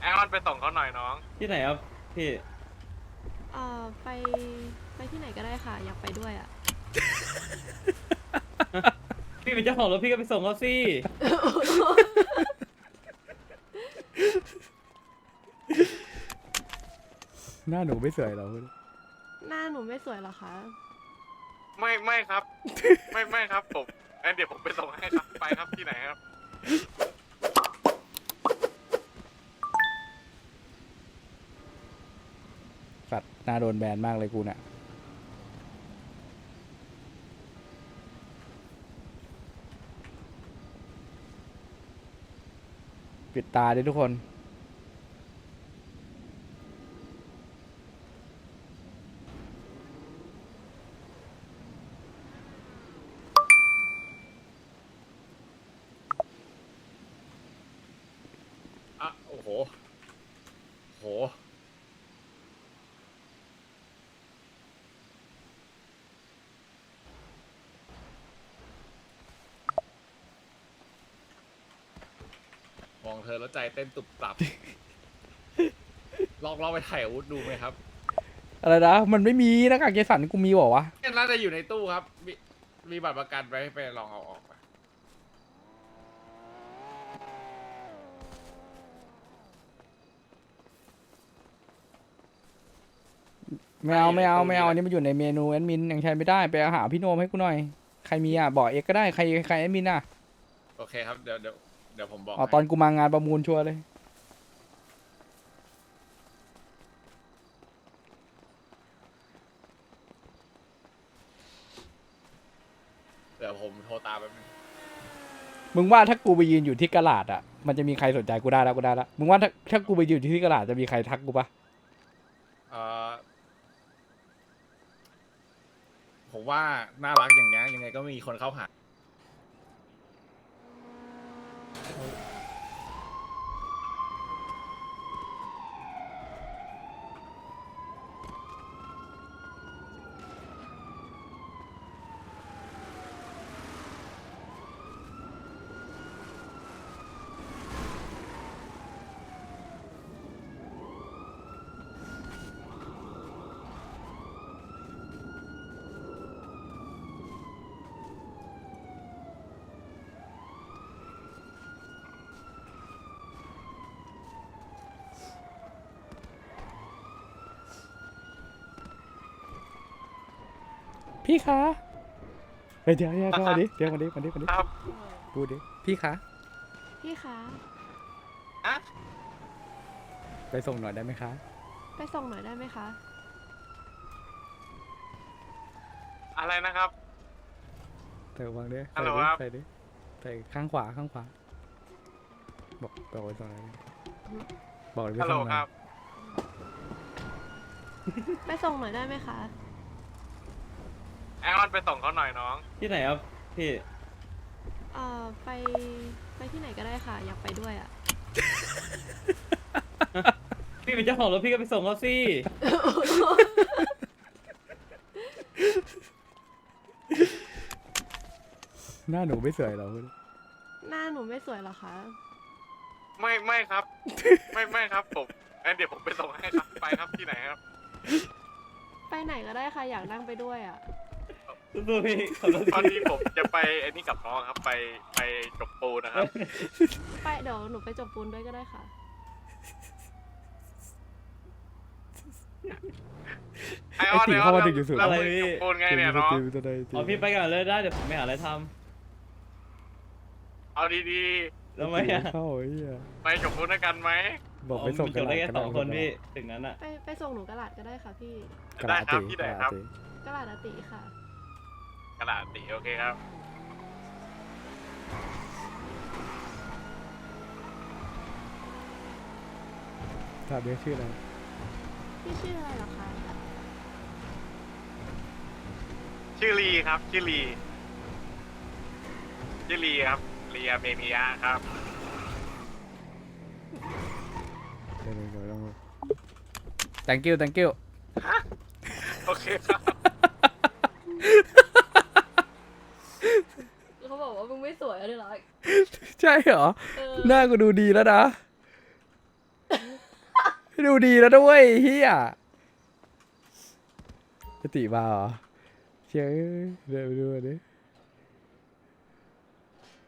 แอลอนไปส่งเขาหน่อยน้อง ที่ไหนครับพี่เอ่อไปไปที่ไหนก็ได้ค่ะ อยากไปด้วยอะ พี่เป็นเจ้าของรถพี่ก็ไปส่งเขาสิหน้าหนูไม่สวยเหรอหน้าหนูไม่สวยเหรอคะ ไม่ไม่ครับ ไม่ไม่ครับผมงั้นเดี๋ยวผมไปส่งให้ครับ ไปครับที่ไหนครับ สัตว์น่าโดนแบนมากเลยกูเนี่ยปิดตาดิทุกคน อะโอ้โหโห ม องเธอแล้วใจเต้นตุบตับ ลองลองไปถ่ายอาวุธดูไหมครับอะไรนะมันไม่มีหน้ากากเจสันกูมีบอกวะน่าจะอยู่ในตู้ครับ มีมีบัตรประกันไว้ไปลองเอาออกมาไม่เอาไม่เอาไม่เอาอันนี้มันอยู่ในเมนูแอดมินยังใช้ไม่ได้ไปหาพี่โนมให้กูหน่อย ใครมีอะบอกเอกก็ได้ใครใครแอดมินอะ โอเคครับเดี๋ยวเดี๋ยวเดี๋ยวผมบอกอ๋อให้ตอนกูมางานประมูลชัวร์เลย เดี๋ยวผมโทรตามไปบนึงมึงว่าถ้ากูไปยืนอยู่ที่กระลาดอะ มันจะมีใครสนใจกูได้แล้วกูได้แล้วมึงว่าถ้าถ้ากูไปยืนอยู่ที่กระลาดจะมีใครทักกูปะเอ่อผมว่าน่ารักอย่างเงี้ยยังไงก็มีคนเข้าหา พี่คะเฮ้ยเดี๋ยวเดี๋ยวเดี๋ยวมาดิเดี๋ยวมาดิมาดิมาดิครับ พูดดิพี่คะพี่คะ อะไปส่งหน่อยได้ไหมคะไปส่งหน่อยได้ไหมคะ อะไรนะครับ เธอวางดิฮัลโหลใส่ดิครับใส่ดิใส่ข้างขวาข้างขวาบอกบอกไปส่งอะไรดิบอกเลยไปฮัลโหลส่งหคน่อรัยบไปส่งหน่อยได้ไหมคะ แอลอนไปส่งเขาหน่อยน้อง ที่ไหนครับพี่เอ่อไปไปที่ไหนก็ได้ค่ะ อยากไปด้วยอะ พี่เป็นเจ้าของรถพี่ก็ไปส่งเขาสิหน้าหนูไม่สวยเหรอหน้าหนูไม่สวยเหรอคะ ไม่ไม่ครับ ไม่ไม่ครับผมงั้นเดี๋ยวผมไปส่งให้ครับไปครับที่ไหนครับ ไปไหนก็ได้ค่ะ อยากนั่งไปด้วยอะ สู้ๆพี่ขอโทษตอนทีนี้ผมจะไปไอ้นี่กับน้องครับไปไปจบปูนะครับ ไปเดี๋ยวหนูไปจบปูนด้วยก็ได้ค่ะ ไออไอ้อนตีไออเข้าอนมาถึงจุดสุด แล้วอะไรมึงพี่จบปูนไงเนี่ยน้องตีตัวใดตีอ๋อพี่ไปก่อนเลยได้เดี๋ยวผมไปหาอะไรทเอาดีำแล้วไหมอะเข้าไอ้เหี้ยๆไปจบปูนด้วยกันไหม บอกไปส่งจบได้แค่ระสดาษองกคระนดาษพี่ถึงนั้นอะ ไปไปส่งหนูกระดาษก็ได้ค่ะพี่กระได้ดาษครับตีที่กไหนระดาษครับตีกระดาษอติค่ะ กระดาษตีโอเคครับ ถามเรียกชื่ออะไรพี่ชื่ออะไรเหรอคะ ชื่อลีครับชื่อลีชื่อลีครับเรียเมมิยะครับ เดี๋ยวเดี๋ยวเดี๋ยวลองดู thank you thank you โอเคครับ เขาบอกว่ามึ งไม่สวยอะไรหรอใช่เหรอ เออหน้ากูดูดีแล้วนะ ดูดีแล้วด้วยเฮียสติมาเหรอเชื่อเดี๋ยวไปดูดิ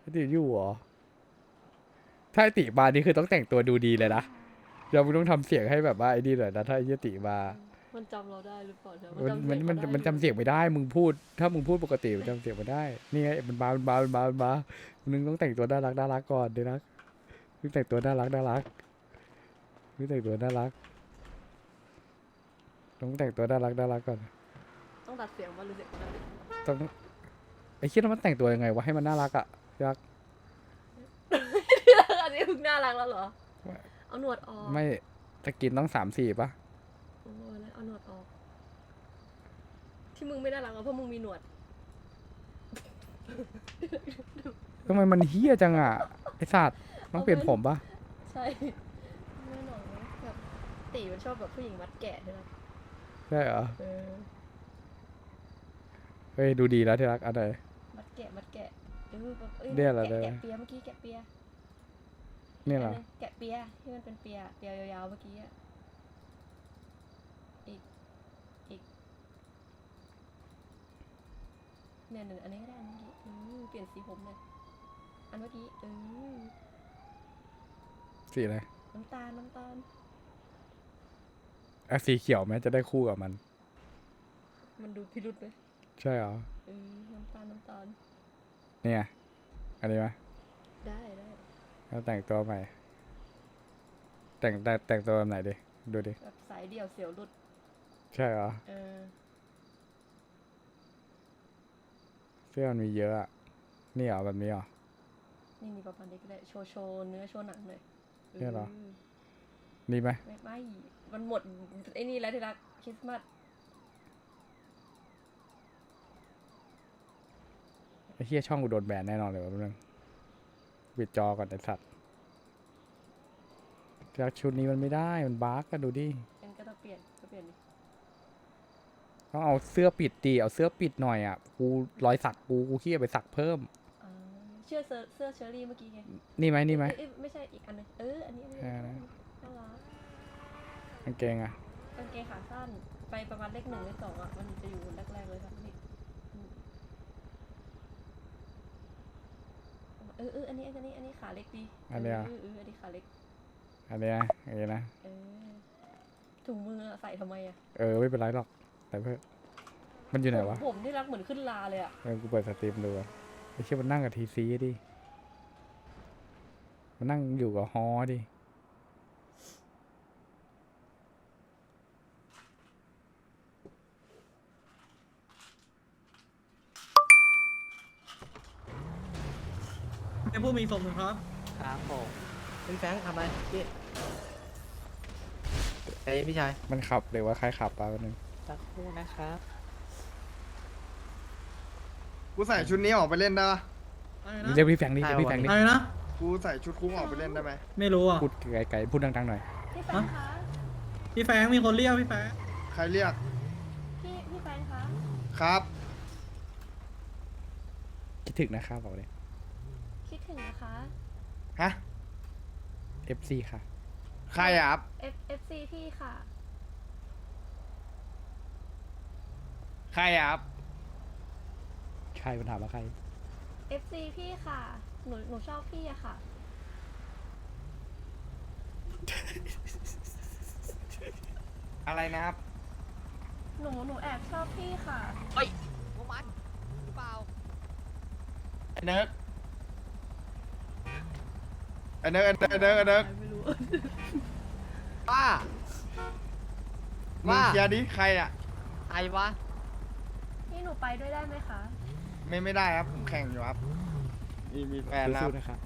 สติอยู่เหรอ ถ้าไอติมานี่คือต้องแต่งตัวดูดีเลยนะเดี๋ยวมึงต้องทำเสียงให้แบบว่าไอ้นี่หน่อยนะถ้าไอ้ติมา มันจำเราได้หรือเปล่าเธอมันมันมันมันจำเสียงไม่ได้ มึงพูด ถ้ามึงพูดปกติมันจำเสียงไม่ได้ นี่ไงมันบามันบามันบามันบามึงต้องแต่งตัวน่ารักน่ารักก่อนเดี๋ยวนะมึงแต่งตัวน่ารักน่ารักมึงแต่งตัวน่ารัก ต้องแต่งตัวน่ารักน่ารักก่อน ต้องตัดเสียงมาหรือเสียงมันต้องไอ้คิดว่ามันแต่งตัวยังไงวะให้มันน่ารักอะยักษ์อันนี้เพิ่งน่ารักแล้วเหรอ เอาหนวดออก ไม่ตะกินต้องสามสี่ปะโอ้ยแล้ว เอาหนวดออก ที่มึงไม่น่ารักเพราะมึงมีหนวด ทำไมมันเฮี้ยจังอะไอสัตว์ต้องเปลี่ยนผมปะใช่แน่นอนนะแบบตีมันชอบแบบผู้หญิงมัดแกะใช่ไหมใช่เหรอ เออเฮ้ย ดูดีแล้วที่รักอะไรมัดแกะมัดแกะเออแบบอ้เนี่ยเหรอแกะเนี่ย แกะเปียเมื่อกี้แกะเปียนี่เหรออันนี้แกะเปียที่มันเป็นเปียเปียยาวๆเมื่อกี้อะอีกอีก เนี่ยหนึ่งอันนี้ก็ได้อันเมื่อกี้อืมเปลี่ยนสีผมเลย อันเมื่อกี้เออสีอะไรน้ำตาลน้ำตาลอะสีเขียวไหมจะได้คู่กับมัน มันดูพิรุษไหมใช่เหรอเออน้ำตาลน้ำตาลเนี่ยอันนี้ไหมได้ได้แล้วแต่งตัวใหม่ แต่งแต่แต่งตัวแบบไหนดิดูดิแบบสายเดี่ยวเสียวหลุดใช่เหรอเออ เสื้อมันมีเยอะอะนี่เหรอแบบนี้เหรอ นี่มีประมาณนี้ก็ได้โชว์โชว์เนื้อโชว์หนังหน่อยเนี่ยเหรอนี่ไหมไม่ไม่มันหมดไอ้นี่แล้วที่รักคริสต์มาสไอ้เฮียช่องกูโดนแบนแน่นอนเลยวะเพื่อนปิดจอก่อนไอ้สัตว์จากชุดนี้มันไม่ได้มันบาร์กกันดูดิงั้นก็ต้องเปลี่ยนก็เปลี่ยนดิ ต้องเอาเสื้อปิดดีเอาเสื้อปิดหน่อยอะกูรอยสักกูกูขี้ไปสักเพิ่มอ่าเชื่อเสื้อเสื้อเชอรี่เมื่อกี้ไงนี่ไหมนี่ไหมเอ้ยเอ้ยไม่ใช่อีกอันหนึงเอออันนี้อันนี้เออนะน่ารักกางเกงอะกางเกงขาสั้นไปประมาณเลขหนึ่งเลขสองอะมันจะอยู่แรกๆเลยครับนี่อืมเออเอออันนี้อันนี้อันนี้ขาเล็กดีอันเนี้ยเออเอออันนี้ขาเล็กอันเนี้ยอันนี้นะเออถุงมืออะใส่ทำไมอะเออไม่เป็นไรหรอก แต่เพื่อมันอยู่ไหนวะ ผมผมที่รักเหมือนขึ้นลาเลยอะเออกูเปิดสตรีมดูอะไอ้เชี่ยมันนั่งกับทีซีดิ มันนั่งอยู่กับฮอดิ เป็นผู้มีสมครับ ครับผมเป็นแฟรงค์ทำอะไรพี่ไอ้ยพี่ชาย มันขับหรือว่าใครขับปะวันนึง สักครู่นะครับ กูใส่ชุดนี้ออกไปเล่นได้ปะอะไรนี่นะเรียกพี่แฟงดิเรียกพี่แฟงดิอะไรนะ กูใส่ชุดคุ้งออกไปเล่นได้ไหมไม่รู้อะ พูดไกลๆพูดดังๆหน่อย พี่แฟนคะ พี่แฟงมีคนเรียกพี่แฟงใครเรียกพี่พี่แฟนคะ ครับ คิดถึงนะครับบอกเลย คิดถึงนะคะ ฮะ FC ค่ะ ใครอะครับ F F C พี่ค่ะ ใครอะครับ ใครมันถามว่าใคร F C พี่ค่ะ หนูหนูชอบพี่อะค่ะ อะไรนะครับ หนูหนูแอบชอบพี่ค่ะพวกมันหรือเปล่า ไอ้เนิร์กไอ้เนิร์กไอ้เนิร์กไอ้เนิร์กไอ้เนิร์กว่า มึงว่า เคลียร์ดิใครอะใครวะ พี่หนูไปด้วยได้ไหมคะ ไม่ไม่ได้ครับผมแข่งอยู่ครับ มีมีแฟนแล้วสู้ๆนะครับ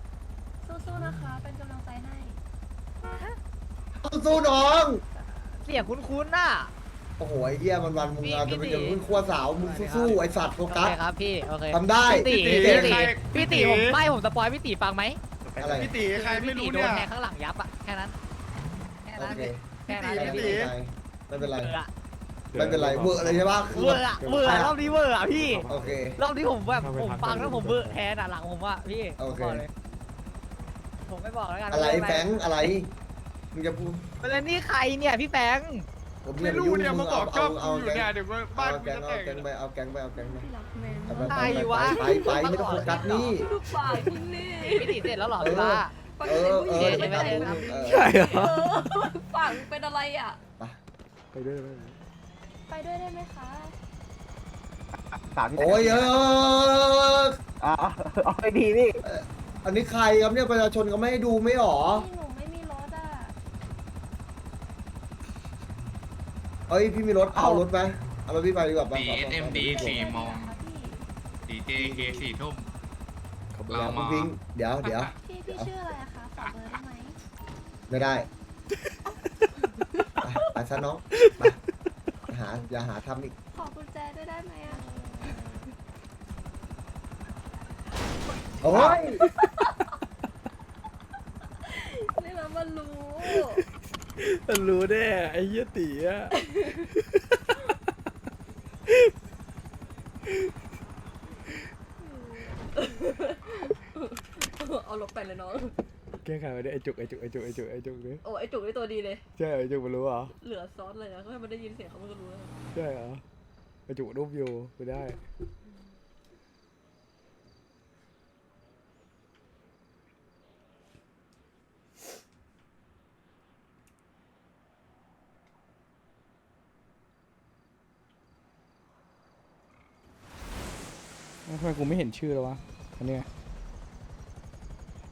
สู้ๆนะคะ เป็นกำลังใจให้ สู้น้อง เสียงคุ้นๆน่ะ โอ้โหไอ้เหี้ยมันวันมึงพี่อาจจะเป็นพี่อย่างตีมึงขั้วสาวมึงสู้ๆไอ้สัตว์โฟโอกัเคสครับพี่ โอเคทำได้พี่ตีพี่พี่ตีตีใครพี่ตีพี่ตีผมไม่ผมสปอยพี่ตีฟังไหมอะไรพี่ตีใครไม่พี่ตีรู้โดเนี่ยนแทงข้างหลังยับอะแค่นั้น แค่โอนั้นเคแค่นั้นพี่พี่ตีตี ไม่เป็นไรเวอร์อะ ไม่เป็นไรเวอร์เลยใช่ปะเวอร์อะเวอร์อะรอบนี้เวอร์อะพี่ โอเค รอบนี้ผมแบบผมฟังแล้วผมเวอร์แทนอะหลังผมอะพี่โอเค ผมบอกเลยผมไม่บอกแล้วกันอะไรว่าแฟงอะไรมึงจะพูดแล้วนี่ใครเนี่ยพี่แฟงผมไม่รู้เนี่ยมาบอกชอบกูเอาอยู่แก๊งเนี่ยเดี๋ยวบ้านเอากูแก๊งจะเอาแตกแก๊งไปเอาแก๊งไปเอาแก๊งไปที่รักแมนไปมากไปใครไปวะไปไปไม่ต้องโฟกัสนี่ลูกฝ่ายที่นี่พี่ตีเสร็จแล้วเหรอพี่ว่าปกเอติอผู้เอหญิองไม่ไปได้ตามนะมึงเออใช่เหรอเออฝั่งเป็นอะไรอะ ไปด้วยไปด้วย ไปด้วยได้ไหมคะโอ้ยเออเอาไปดีพี่อันนี้ใครครับเนี่ยประชาชนเขาไม่ให้ดูไม่หรอพี่หนูไม่มีรถอะเอ้ยพี่มีรถเอารถไหมเอารถพี่ไปดีกว่าไป DSMD สี่โมง พี่ DJK สี่ทุ่มขอบคุณเดี๋ยวเรามาพิงเดี๋ยวเดี๋ยวพี่พี่ชื่ออะไรอะคะขอเบอร์ได้ไหมไม่ได้ ไปไปซะน้องไป หาอย่าหาทำอีก ขอกุญแจด้วยได้ไหมอะโอ้ยนี่มันมันรู้มันรู้แน่ไอ้เหี้ยตีอะ เอาลบไปเลยน้อง แก้ไขมาดิไอ้จุกไอ้จุกไอ้จุกไอ้จุกไอ้จุกเนี่ยโอ้ไอจุกนี่ตัวดีเลย ใช่ไอ้จุกมันรู้เหรอเหลือซอสเลยนะก็ให้มันได้ยินเสียงเขามันก็รู้แล้วใช่เหรอไอ้จุกรูปอยู่ไปได้ทำไมกูไม่เห็นชื่อแล้ววะอันเนี้ย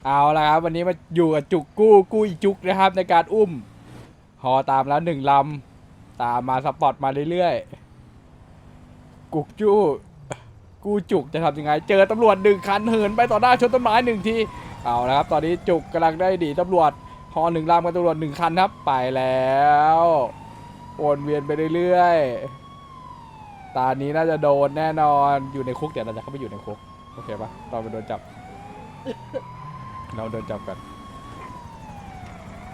เอาละครับ วันนี้มาอยู่กับจุกกู้กู้อีจุกนะครับ ในการอุ้มหอตามแล้วหนึ่งลำตามมาสปอร์ตมาเรื่อยๆ กุกจู้กู้จุกจะทำยังไง เจอตำรวจหนึ่งคันเหินไปต่อหน้าชนต้นไม้หนึ่งทีเอาละครับ ตอนนี้จุกกำลังได้ดีตำรวจหอหนึ่งลำกับตำรวจหนึ่งคันครับ ไปแล้ววนเวียนไปเรื่อยๆ ตานี้น่าจะโดนแน่นอนอยู่ในคุกเดี๋ยวเราจะเข้าไปอยู่ในคุกโอเคปะตอนไปโดนจับ เราโดนจับกัน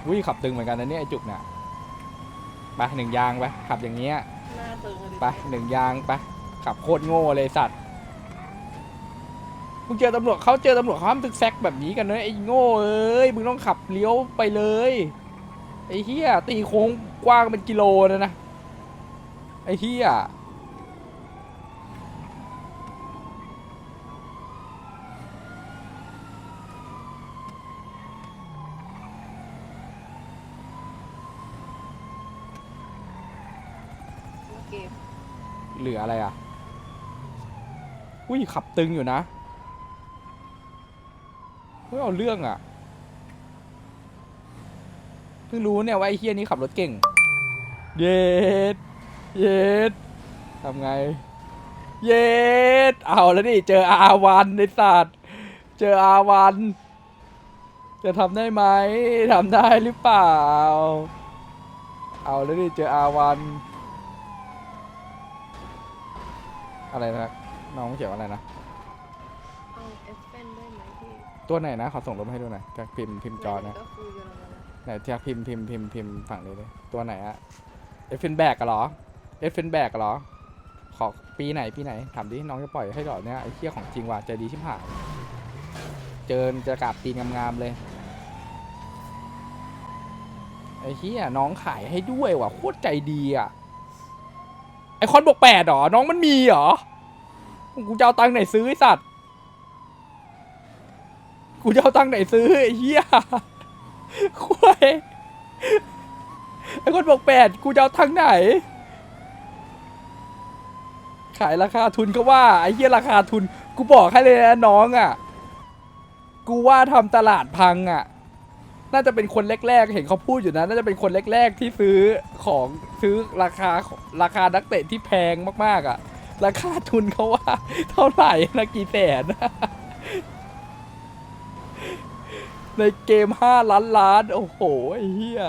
อุ้ยขับตึงเหมือนกันนะเนี่ยไอจุกเนี่ยไปหนึ่งยางไปขับอย่างเงี้ยหน้าตึงเลยไปหนึ่งยางไปขับโคตรโง่เลยสัตว์มึงเจอตำรวจเขาเจอตำรวจเขาห้ามตึกแซกแบบนี้กันเนอะไอ้โง่เอ้ยมึงต้องขับเลี้ยวไปเลยไอ้เฮียตีโค้งกว้างเป็นกิโลนะนะไอ้เฮีย เหลืออะไรอะ อุ้ยขับตึงอยู่นะ เฮ้ยเอาเรื่องอะ เพิ่งรู้เนี่ยว่าไอ้เฮียนี้ขับรถเก่ง เย็ด เย็ดทำไง เย็ด เอาแล้วดิเจออาวันในศาสตว์เจออาวัน จะทำได้ไหมทำได้หรือเปล่า เอาแล้วดิเจออาวัน อะไรนะน้องเขียวอะไรนะ เอาเอสเปนด้ไหมพี่ตัวไหนนะ ขอส่งรูปมาให้ดูหน่อยแท็กพิมพ์พิมพ์จอนะ ก็คุยกันแล้วนะไหนแท็กพิมพ์พิมพ์พิมพ์พิมพ์ฝั่งนี้เลยตัวไหนอะเอฟเฟนแบกเหรอเอฟเฟนแบกเหรอ ขอปีไหนปีไหนถามดิน้องจะปล่อยให้เหรอเนี่ยไอ้เหี้ยของจริงว่ะใจดีชิบหายเจอจะกราบตีนงามๆเลยไอ้เหี้ยน้องขายให้ด้วยว่ะโคตรใจดีอะ ไอคอนบวกแปดเหรอ น้องมันมีเหรอ กูจะเอาตังค์ไหนซื้อไอสัตว์ กูจะเอาตังค์ไหนซื้อไอเหี้ยคุยไอ้คนบอกแปดกูจะเอาทางไหน ขายราคาทุนก็ว่าไอเหี้ยราคาทุน กูบอกให้เลยนะน้องอะ กูว่าทำตลาดพังอะ น่าจะเป็นคนแรกๆ เห็นเขาพูดอยู่นะ น่าจะเป็นคนแรกๆ ที่ซื้อของซื้อราคาราคานักเตะที่แพงมากๆอะ ราคาทุนเขาว่า เท่าไหร่นะกี่แสน ในเกมห้าล้านล้าน โอ้โห ไอ้เหี้ย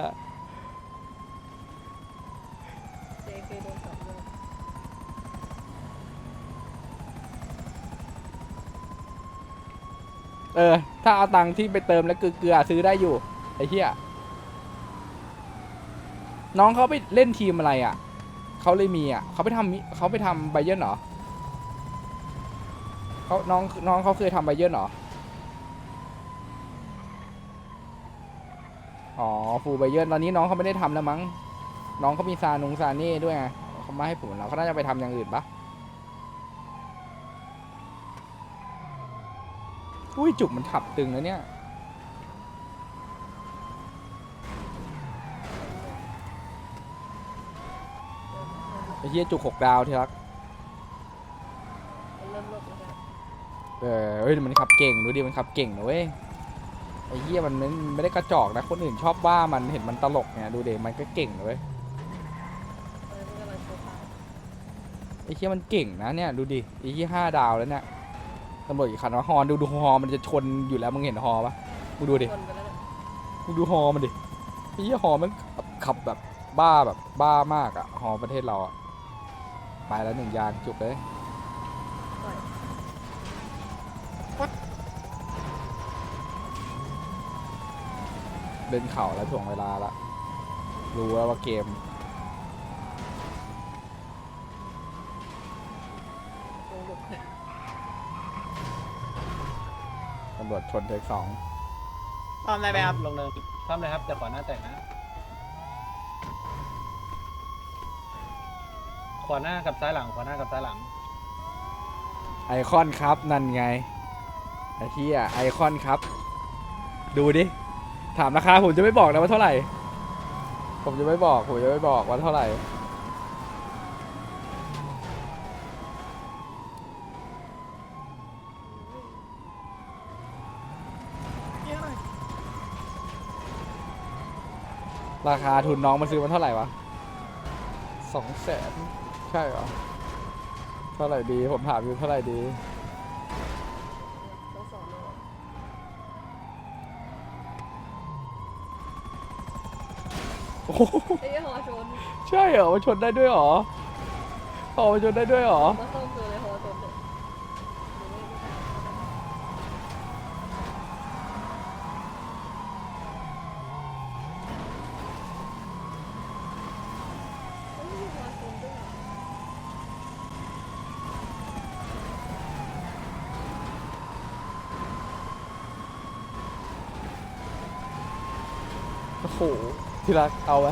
เจเคโดนสองเลย เออ ถ้าเอาตังค์ที่ไปเติมแล้วเกลือซื้อได้อยู่ไอ้เหี้ยน้องเขาไปเล่นทีมอะไรอะเขาเลยมีอะเขาไปทำเขาไปทำไบเยอร์เหรอเขาน้องน้องเขาเคยทำไบเยอร์เหรอออ๋อฟูไบเยอร์ตอนนี้น้องเขาไม่ได้ทำแล้วมั้ง น้องเขามีซานุงซาเน่ด้วยไงเขามาให้ผมแล้วเขาน่าจะไปทำอย่างอื่นปะ อุ้ยจุกมันขับตึงแล้วเนี่ย ไอ้เหี้ยจุกหกดาวที่รัก เริ่มลดแล้วนะเออเฮ้ยมันขับเก่งดูดิมันขับเก่งนะเว้ยไอ้เหี้ยมันไม่ไม่ได้กระจอกนะคนอื่นชอบว่ามันเห็นมันตลกเนี่ยดูเด็มันก็เก่งนะเว้ยเออมันกำลังโชว์พาไอ้เหี้ยมันเก่งนะเนี่ยดูดิไอ้เหี้ยห้าดาวแล้วเนี่ย ตำรวจอีกคันว่าฮอนดูดูฮอมันจะชนอยู่แล้วมึงเห็นฮอปะมึงดูดิชนไปแล้วนะมึงดูฮอมันดิไอ้เหี้ยฮอมันขับแบบบ้าแบบบ้ามากอะฮอประเทศเราอะไปแล้วหนึ่งยางจุกเลยปล่อยเดินเข่าแล้วถ่วงเวลาละ รู้แล้วว่าเกม ลงหลุม ตำรวจชนเทคสองทำได้ไหมครับลงเนินทำเลยครับแต่ขวาหน้าแตกนะ ขวาหน้ากับซ้ายหลัง ขวาหน้ากับซ้ายหลัง ไอคอนครับนั่นไงไอ้เหี้ยไอคอนครับ ดูดิ ถามราคาผมจะไม่บอกนะว่าเท่าไหร่ ผมจะไม่บอก ผมจะไม่บอกว่าเท่าไหร่ ราคาทุนน้องมาซื้อมันเท่าไหร่วะสองแสนใช่เหรอ เท่าไหร่ดี ผมถามอยู่เท่าไหร่ดีต้องสอนเลยโอ้โหไอ้ยหอชน ใช่เหรอมันชนได้ด้วยเหรออ๋อมันชนได้ด้วยเหรอ มาซ่อมตัวเลยหอชนเนี่ยหรือไม่ไม่ได้เฮ้ยหอชนด้วยเหรอ โอ้โหที่รักเอาไหม